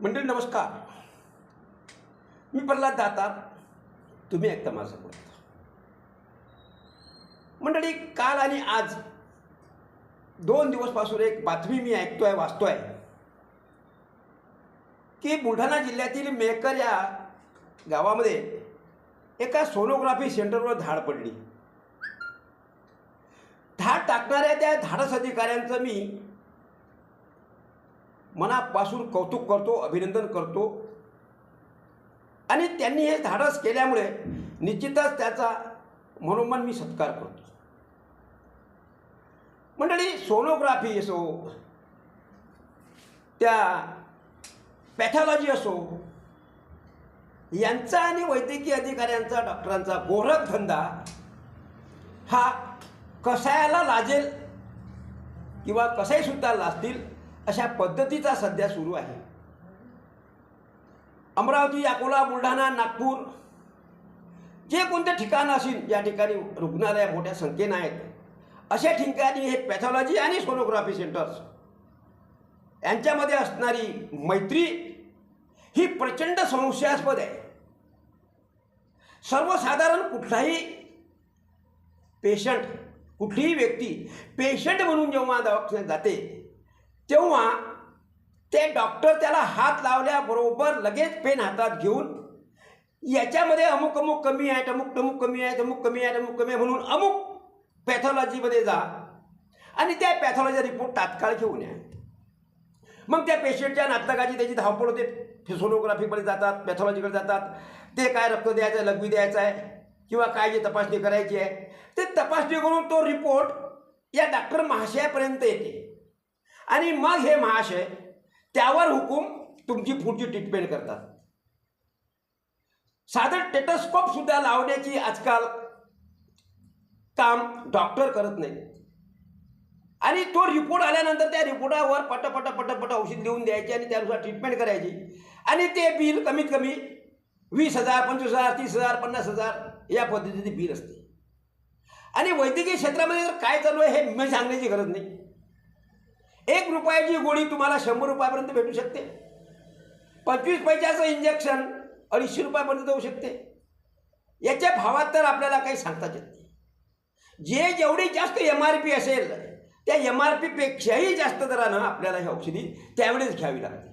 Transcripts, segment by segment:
मंडळी नमस्कार. मी प्रल्हाद दाता तुम्ही ऐकता माझं बोलतो मंडळी काल आणि आज दोन दिवसपासून एक बातमी मी ऐकतोय वाचतोय की बुलढाणा जिल्ह्यातील मेकर या गावामध्ये एका सोनोग्राफी सेंटरवर धाड पडली. धाड टाकणाऱ्या त्या धाडस अधिकाऱ्यांचं मी मनापासून कौतुक करतो अभिनंदन करतो. आणि त्यांनी हे धाडस केल्यामुळे निश्चितच त्याचा मनोमन मी सत्कार करतो. मंडळी सोनोग्राफी असो त्या पॅथॉलॉजी असो यांचा आणि वैद्यकीय अधिकाऱ्यांचा डॉक्टरांचा गोरख धंदा हा कसायाला लाजेल किंवा कसाईसुद्धा लाजतील अशा पद्धतीचा सध्या सुरू आहे. अमरावती अकोला बुलढाणा नागपूर जे कोणते ठिकाण असेल या ठिकाणी रुग्णालय मोठ्या संख्येनं आहेत. अशा ठिकाणी हे पॅथॉलॉजी आणि सोनोग्राफी सेंटर्स यांच्यामध्ये असणारी मैत्री ही प्रचंड संशयास्पद आहे. सर्वसाधारण कुठलाही पेशंट कुठलीही व्यक्ती पेशंट म्हणून जेव्हा दवाखान्यात जाते तेव्हा ते डॉक्टर त्याला हात लावल्याबरोबर लगेच पेन हातात घेऊन याच्यामध्ये अमुक अमुक कमी आहेत अमुक अमुक कमी आहेत अमुक कमी आहेत अमुक कमी आहे म्हणून अमुक पॅथॉलॉजीमध्ये जा. आणि त्या पॅथॉलॉजी रिपोर्ट तात्काळ घेऊन या. मग त्या पेशंटच्या नातलगाची त्याची धावपळ होते. फिसोनोग्राफीकडे जातात पॅथॉलॉजीकडे जातात. ते काय रक्त द्यायचं आहे लघवी द्यायचं आहे किंवा काय जे तपासणी करायची आहे. ते तपासणी करून तो रिपोर्ट या डॉक्टर महाशयापर्यंत येते. आणि मग हे महाशय त्यावर हुकूम तुमची पुढची ट्रीटमेंट करतात. साधं टेटस्कोप सुद्धा लावण्याची आजकाल काम डॉक्टर करत नाही. आणि तो रिपोर्ट आल्यानंतर त्या रिपोर्टावर पटपट पटपट औषध लिहून द्यायची आणि त्यानुसार ट्रीटमेंट करायची. आणि ते बिल कमीत कमी वीस हजार पंचवीस हजार तीस हजार पन्नास हजार या पद्धतीचे बिल असते. आणि वैद्यकीय क्षेत्रामध्ये जर काय चालू आहे हे मी सांगण्याची गरज नाही. एक रुपयाची गोळी तुम्हाला शंभर रुपयापर्यंत भेटू शकते. पंचवीस पैशाचं इंजेक्शन अडीचशे रुपयापर्यंत जाऊ शकते. याच्या भावात तर आपल्याला काही सांगताच येत नाही. जे जेवढी जास्त एम आर पी असेल त्या एम आर पीपेक्षाही जास्त दरानं आपल्याला ही औषधी त्यावेळेस घ्यावी लागते.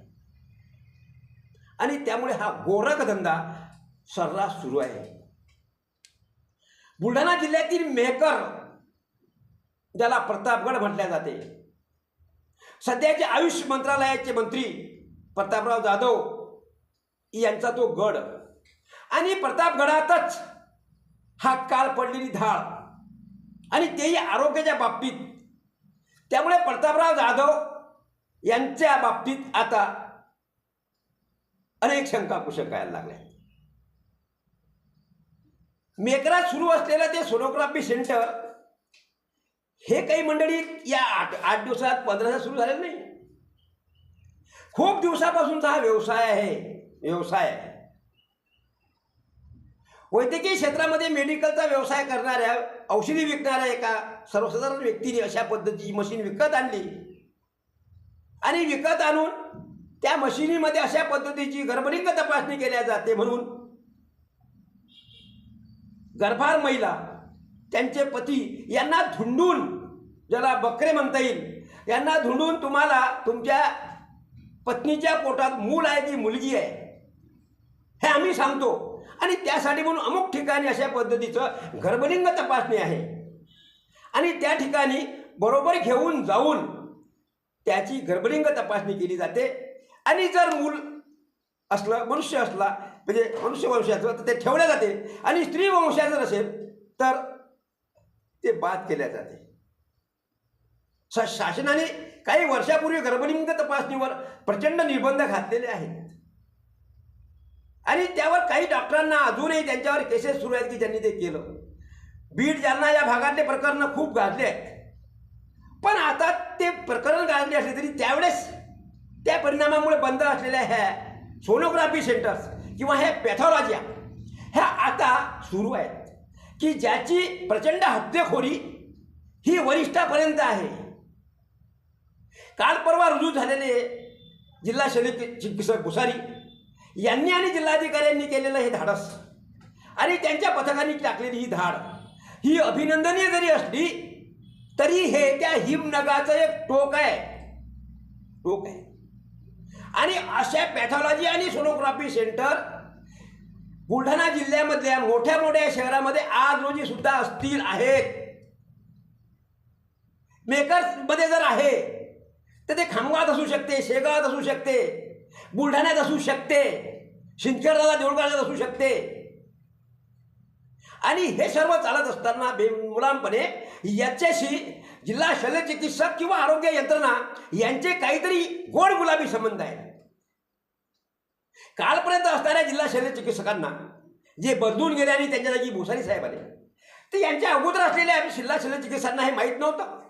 आणि त्यामुळे हा गोरखधंदा सर्रास सुरू आहे. बुलढाणा जिल्ह्यातील मेकर ज्याला प्रतापगड म्हटल्या जाते सध्याचे आयुष मंत्रालयाचे मंत्री प्रतापराव जाधव यांचा तो गड. आणि प्रतापगडातच हा काल पडलेली धाळ आणि तेही आरोग्याच्या बाबतीत. त्यामुळे प्रतापराव जाधव यांच्या बाबतीत आता अनेक शंका कुशंका यायला लागल्या मेकरात सुरू असलेलं ते सोनोग्राफी सेंटर हे काही मंडळी या आठ आठ दिवसात पंधरा दिवसात सुरू झालेलं नाही. खूप दिवसापासूनचा हा व्यवसाय आहे व्यवसाय आहे. वैद्यकीय क्षेत्रामध्ये मेडिकलचा व्यवसाय करणाऱ्या औषधी विकणाऱ्या एका सर्वसाधारण व्यक्तीने अशा पद्धतीची मशीन विकत आणली. आणि विकत आणून त्या मशिनीमध्ये अशा पद्धतीची गर्भलिंग तपासणी केल्या जाते म्हणून. गर्भार महिला त्यांचे पती यांना धुंडून ज्याला बकरे म्हणता येईल यांना धुंडून तुम्हाला तुमच्या पत्नीच्या पोटात मूल आहे की मुलगी आहे. हे आम्ही सांगतो. आणि त्यासाठी म्हणून अमुक ठिकाणी अशा पद्धतीचं गर्भलिंग तपासणी आहे. आणि त्या ठिकाणी बरोबर घेऊन जाऊन त्याची गर्भलिंग तपासणी केली जाते. आणि जर मूल असलं मनुष्य असला म्हणजे मनुष्य वंशाचं तर ते ठेवलं जाते. आणि स्त्री वंशाचं असेल तर ते बाद केल्या जाते. शासनाने काही वर्षापूर्वी गर्भलिंग तपासणीवर प्रचंड निर्बंध घातलेले आहेत. आणि त्यावर काही डॉक्टरांना अजूनही त्यांच्यावर केसेस सुरू आहेत की त्यांनी ते केलं. बीड जालना या भागातले प्रकरण खूप गाजले आहेत. पण आता ते प्रकरण गाजले असले तरी त्यावेळेस त्या परिणामामुळे बंद असलेल्या ह्या सोनोग्राफी सेंटर्स किंवा ह्या पॅथॉलॉजिया ह्या आता सुरू आहेत. की ज्याची प्रचंड हत्येखोरी ही वरिष्ठापर्यंत आहे. काल परवा रुजू झालेले जिल्हा शल्य चिकित्सक भुसारी यांनी आणि जिल्हाधिकाऱ्यांनी केलेलं हे धाडस आणि त्यांच्या पथकांनी टाकलेली ही धाड ही अभिनंदनीय जरी असली तरी हे त्या हिमनगाचं एक टोक आहे. टोक आहे. आणि अशा पॅथॉलॉजी आणि सोनोग्राफी सेंटर बुलढाणा जिल्ह्यामधल्या मोठ्या मोठ्या शहरामध्ये आज रोजी सुद्धा असतील आहेत. मेकर्समध्ये जर आहे तर ते खामगावात असू शकते शेगावात असू शकते बुलढाण्यात असू शकते शिंदखेडदादा देऊळगावात असू शकते. आणि हे सर्व चालत असताना बेमुलामपणे याच्याशी जिल्हा शल्यचिकित्सक किंवा आरोग्य यंत्रणा यांचे काहीतरी गोड गुलाबी संबंध आहेत. कालपर्यंत असणाऱ्या जिल्हा शल्य चिकित्सकांना जे बदलून गेले आणि त्यांच्या जागी भुसारी साहेब आले ते यांच्या अगोदर असलेल्या जिल्हा शल्य चिकित्सकांना हे माहीत नव्हतं.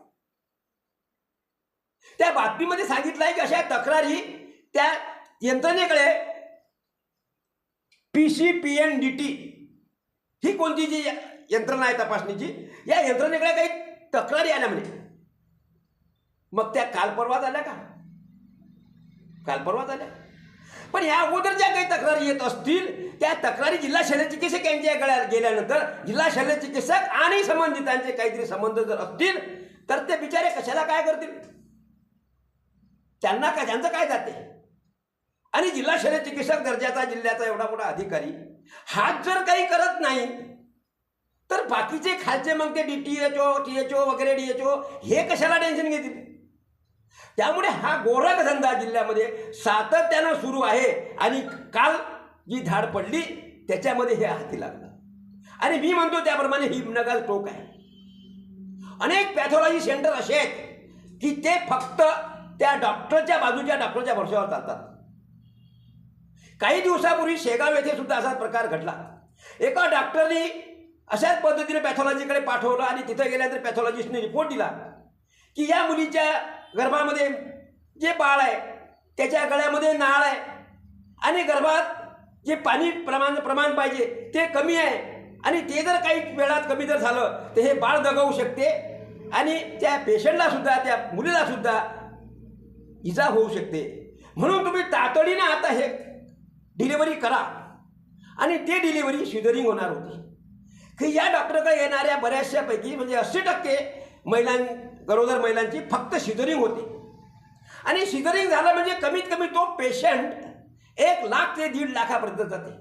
त्या बातमीमध्ये सांगितलं आहे की अशा तक्रारी त्या यंत्रणेकडे P C P N D T ही कोणती जी यंत्रणा आहे तपासणीची या यंत्रणेकडे काही तक्रारी आल्या म्हणजे मग त्या काल परवाच आल्या का? काल परवाच आल्या पण या अगोदर ज्या काही तक्रारी येत असतील त्या तक्रारी जिल्हा शल्य चिकित्सक यांच्याकडे गेल्यानंतर जिल्हा शल्य चिकित्सक आणि संबंधितांचे काहीतरी संबंध जर असतील तर ते बिचारे कशाला काय करतील? त्यांना काय त्यांचं काय जाते? आणि जिल्हा शल्य चिकित्सक दर्जाचा जिल्ह्याचा एवढा मोठा अधिकारी हात जर काही करत नाही तर बाकीचे खालचे मग ते D T H O T H O वगैरे डी एच ओ हे कशाला टेन्शन घेतील? त्यामुळे हा गोरख धंदा जिल्ह्यामध्ये सातत्यानं सुरू आहे आणि काल जी धाड पडली त्याच्यामध्ये हे हाती लागलं. आणि मी म्हणतो त्याप्रमाणे ही नगाल टोक आहे. अनेक पॅथॉलॉजी सेंटर असे आहेत की ते फक्त त्या डॉक्टरच्या बाजूच्या डॉक्टरच्या भरोश्यावर चालतात. काही दिवसापूर्वी शेगाव येथे सुद्धा असाच प्रकार घडला. एका डॉक्टरनी अशाच पद्धतीने पॅथॉलॉजीकडे पाठवलं आणि तिथं गेल्यानंतर पॅथॉलॉजिस्टने रिपोर्ट दिला. की या मुलीच्या गर्भामध्ये जे बाळ आहे त्याच्या गळ्यामध्ये नाळ आहे आणि गर्भात जे पाणी प्रमाण प्रमाण पाहिजे ते कमी आहे आणि ते जर काही वेळात कमी जर झालं तर हे बाळ दगावू शकते आणि त्या पेशंटला सुद्धा त्या मुलीला सुद्धा इजा होऊ शकते. म्हणून तुम्ही तातडीनं आता हे डिलिव्हरी करा आणि ते डिलिव्हरी सिझरिंग होणार होती. की या डॉक्टरकडे येणाऱ्या बऱ्याचशापैकी म्हणजे अस्सी टक्के महिलां गरोदर महिलांची फक्त सिझरिंग होती. आणि सिझरिंग झालं म्हणजे कमीत कमी तो पेशंट एक लाख ते दीड लाखापर्यंत जाते.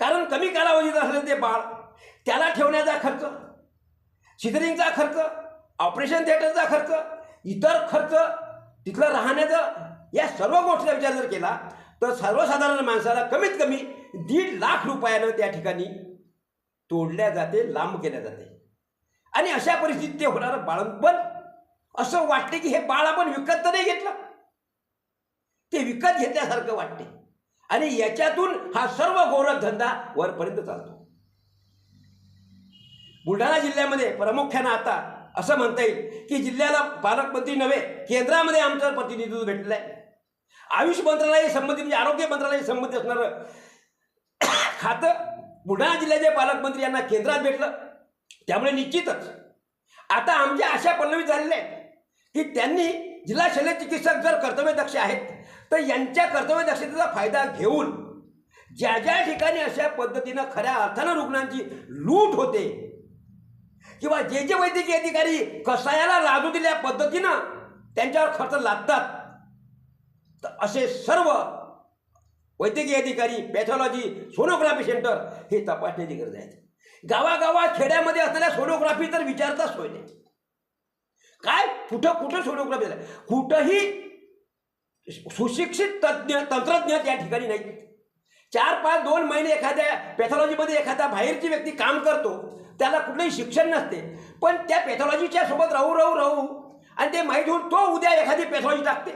कारण कमी कालावधीत असलं ते बाळ त्याला ठेवण्याचा खर्च सिझरिंगचा खर्च ऑपरेशन थिएटरचा खर्च इतर खर्च तिथलं राहण्याचं या सर्व गोष्टीचा विचार जर केला तर सर्वसाधारण माणसाला कमीत कमी दीड लाख रुपयानं त्या ठिकाणी तोडल्या जाते लांब केल्या जाते. आणि अशा परिस्थितीत ते होणारं बाळंतपण असं वाटते की हे बाळ आपण विकत तर नाही घेतलं. ते विकत घेतल्यासारखं वाटते. आणि याच्यातून हा सर्व गौरवधंदा वरपर्यंत चालतो. बुलढाणा जिल्ह्यामध्ये प्रामुख्यानं आता असं म्हणता येईल की जिल्ह्याला पालकमंत्री नव्हे केंद्रामध्ये आमचं प्रतिनिधित्व भेटलेलं आहे आयुष मंत्रालय संबंधित म्हणजे आरोग्य मंत्रालय संबंधित असणारं खातं बुलढाणा जिल्ह्याचे पालकमंत्री यांना केंद्रात भेटलं. त्यामुळे निश्चितच. आता आमच्या अशा पल्लवी झालेल्या आहेत की त्यांनी जिल्हा शल्य चिकित्सक जर कर्तव्यदक्ष आहेत तर यांच्या कर्तव्यदक्षतेचा फायदा घेऊन ज्या ज्या ठिकाणी अशा पद्धतीनं खऱ्या अर्थानं रुग्णांची लूट होते किंवा जे जे वैद्यकीय अधिकारी कसायाला लादू दिल्या पद्धतीनं त्यांच्यावर खर्च लादतात तर असे सर्व वैद्यकीय अधिकारी पॅथॉलॉजी सोनोग्राफी सेंटर हे तपासण्याची गरज आहे. गावागावात खेड्यामध्ये असलेल्या सोनोग्राफी तर विचारताच सोय नाही. काय? कुठं कुठं सोनोग्राफी झालं? कुठंही सुशिक्षित तज्ज्ञ तंत्रज्ञ त्या ठिकाणी नाही. चार पाच दोन महिने एखाद्या पॅथॉलॉजीमध्ये एखादा बाहेरची व्यक्ती काम करतो त्याला कुठलंही शिक्षण नसते. पण त्या पॅथॉलॉजीच्या सोबत राहू राहू राहू आणि ते माहीत होऊन तो उद्या एखादी पॅथॉलॉजी टाकते.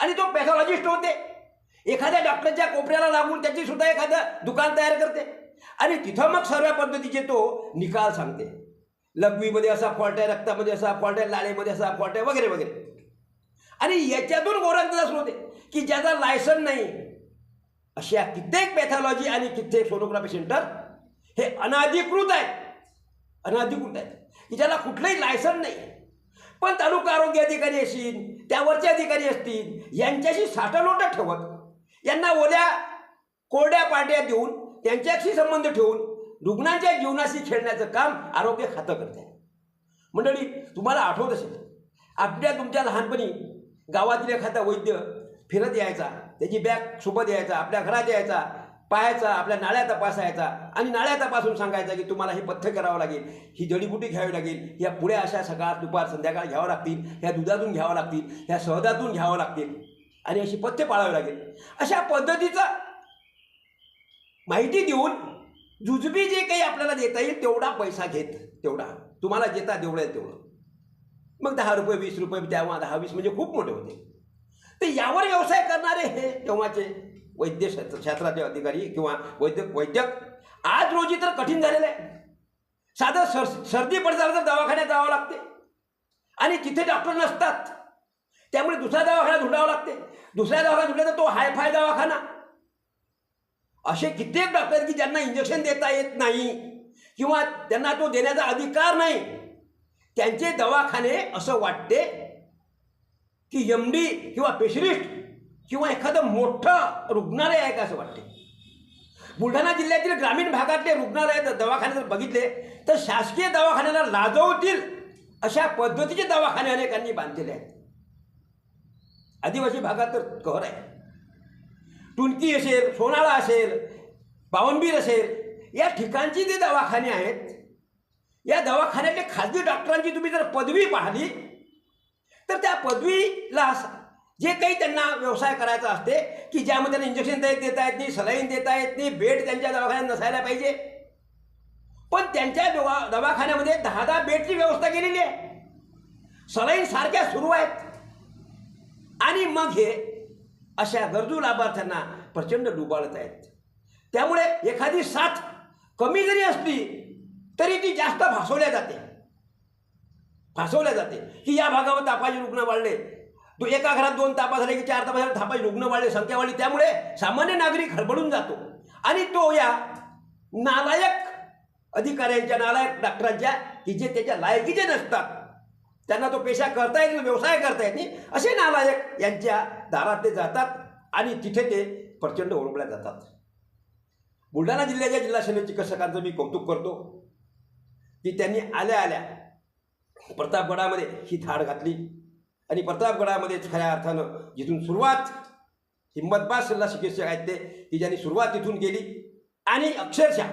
आणि तो पॅथॉलॉजिस्ट होते. एखाद्या डॉक्टरच्या कोपऱ्याला लागून त्याची सुद्धा एखादं दुकान तयार करते. आणि तिथं मग सर्व पद्धतीचे तो निकाल सांगते. लघवीमध्ये असा फॉल्ट आहे रक्तामध्ये असा फॉल्ट आहे लाळेमध्ये असा फॉल्ट आहे वगैरे वगैरे. आणि याच्यातून गोरखदास होते की ज्याचा लायसन नाही. अशा कित्येक पॅथॉलॉजी आणि कित्येक सोनोग्राफी सेंटर हे अनाधिकृत आहेत. अनाधिकृत आहेत. की ज्याला कुठलंही लायसन नाही. पण तालुका आरोग्य अधिकारी असतील त्यावरचे अधिकारी असतील यांच्याशी साठालोटा ठेवत यांना ओल्या कोरड्या पाट्या देऊन त्यांच्याशी संबंध ठेवून रुग्णांच्या जीवनाशी खेळण्याचं काम आरोग्य खातं करते मंडळी तुम्हाला आठवत असेल आपल्या तुमच्या लहानपणी गावातील एखादा वैद्य फिरत यायचा त्याची बॅग सोबत यायचा आपल्या घरात यायचा पाहायचा आपल्या नाळ्या तपासायचा आणि नाळ्या तपासून सांगायचा की तुम्हाला हे पथ्य करावं लागेल ही जडीबुटी घ्यावी लागेल या पुढे अशा सकाळ दुपार संध्याकाळ घ्यावं लागतील ह्या दुधातून घ्यावं लागतील ह्या सहदातून घ्यावं लागतील आणि अशी पथ्य पाळावी लागेल. अशा पद्धतीचा माहिती देऊन जुजबी जे काही आपल्याला देता येईल तेवढा पैसा घेत तेवढा. तुम्हाला देता देवढं तेवढं. मग दहा रुपये वीस रुपये तेव्हा दहा वीस म्हणजे खूप मोठे होते. तर यावर व्यवसाय करणारे हे तेव्हाचे वैद्य शास्त्र- अधिकारी किंवा वैद्यक वैद्यक आज रोजी तर कठीण झालेलं आहे साधं सर सर्दी पडताना तर दवाखान्यात जावं लागते. आणि तिथे डॉक्टर नसतात. त्यामुळे दुसरा दवाखाना धुंडावा लागते. दुसऱ्या दवाखाना धुंडला तर तो हायफाय दवाखाना. असे कित्येक डॉक्टर की ज्यांना इंजेक्शन देता येत नाही किंवा त्यांना तो देण्याचा अधिकार नाही त्यांचे दवाखाने असं वाटते की एम डी किंवा स्पेशलिस्ट किंवा एखादं मोठं रुग्णालय आहे का असं वाटते. बुलढाणा जिल्ह्यातील ग्रामीण भागातले रुग्णालय दवाखाने जर बघितले तर शासकीय दवाखान्याला लाजवतील अशा पद्धतीचे दवाखाने अनेकांनी बांधलेले आहेत. आदिवासी भागात तर कहर आहे. टुनकी असेल सोनाळा असेल बावनबीर असेल या ठिकाणची जे दवाखाने आहेत या दवाखान्याच्या खाजगी डॉक्टरांची तुम्ही जर पदवी पाहिली तर त्या पदवीला जे काही त्यांना व्यवसाय करायचा असते की ज्यामध्ये त्यांना इंजेक्शन देत देता येत नाही सलाईन देता येत नाही बेड त्यांच्या दवाखान्यात नसायला पाहिजे. पण त्यांच्या दवा दवाखान्यामध्ये दहा दहा बेडची व्यवस्था केलेली आहे. सलाईन सारख्या सुरू आहेत. आणि मग हे अशा गरजू लाभार्थ्यांना प्रचंड डुबाळत आहेत. त्यामुळे एखादी साथ कमी जरी असली तरी ती जास्त भासवल्या जाते. भासवल्या जाते. की या भागावर तापाचे रुग्ण वाढले. तो एका घरात दोन तापा झाले की चार तापा झाले तापाचे रुग्ण वाढले संख्या वाढली. त्यामुळे सामान्य नागरिक हडबडून जातो. आणि तो या नालायक अधिकाऱ्यांच्या नालायक डॉक्टरांच्या की जे त्याच्या लायकीचे नसतात त्यांना तो पेशा करता येत व्यवसाय करता येत नाही असे नालायक यांच्या दारात ते जातात आणि तिथे ते प्रचंड ओळखल्या जातात. बुलढाणा जिल्ह्याच्या जिल्हा शल्य चिकित्सकांचं मी कौतुक करतो. की त्यांनी आल्या आल्या प्रतापगडामध्ये ही धाड घातली. आणि प्रतापगडामध्ये खऱ्या अर्थानं जिथून सुरुवात हिंमतबाज सल्ला चिकित्सक आहेत ते की ज्यांनी सुरुवात तिथून केली. आणि अक्षरशः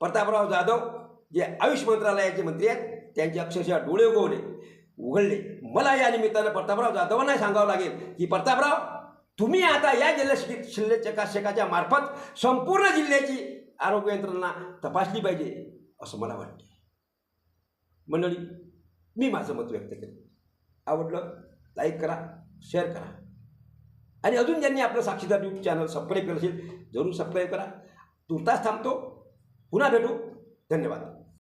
प्रतापराव जाधव जे आयुष मंत्रालयाचे मंत्री आहेत त्यांचे अक्षरशः डोळे उगवले उघडले. मला या निमित्तानं प्रतापराव जाधवांना सांगावं लागेल की प्रतापराव तुम्ही आता या जिल्हा शिक शिल्ले चकाशकाच्या मार्फत संपूर्ण जिल्ह्याची आरोग्य यंत्रणा तपासली पाहिजे असं मला वाटते मंडळी मी माझं मत व्यक्त केलं. आवडलं लाईक करा शेअर करा. आणि अजून ज्यांनी आपलं साक्षीदार यूट्यूब चॅनल सबस्क्राईब केलं असेल जरूर सबस्क्राईब करा. तुर्तास थांबतो. पुन्हा भेटू. धन्यवाद.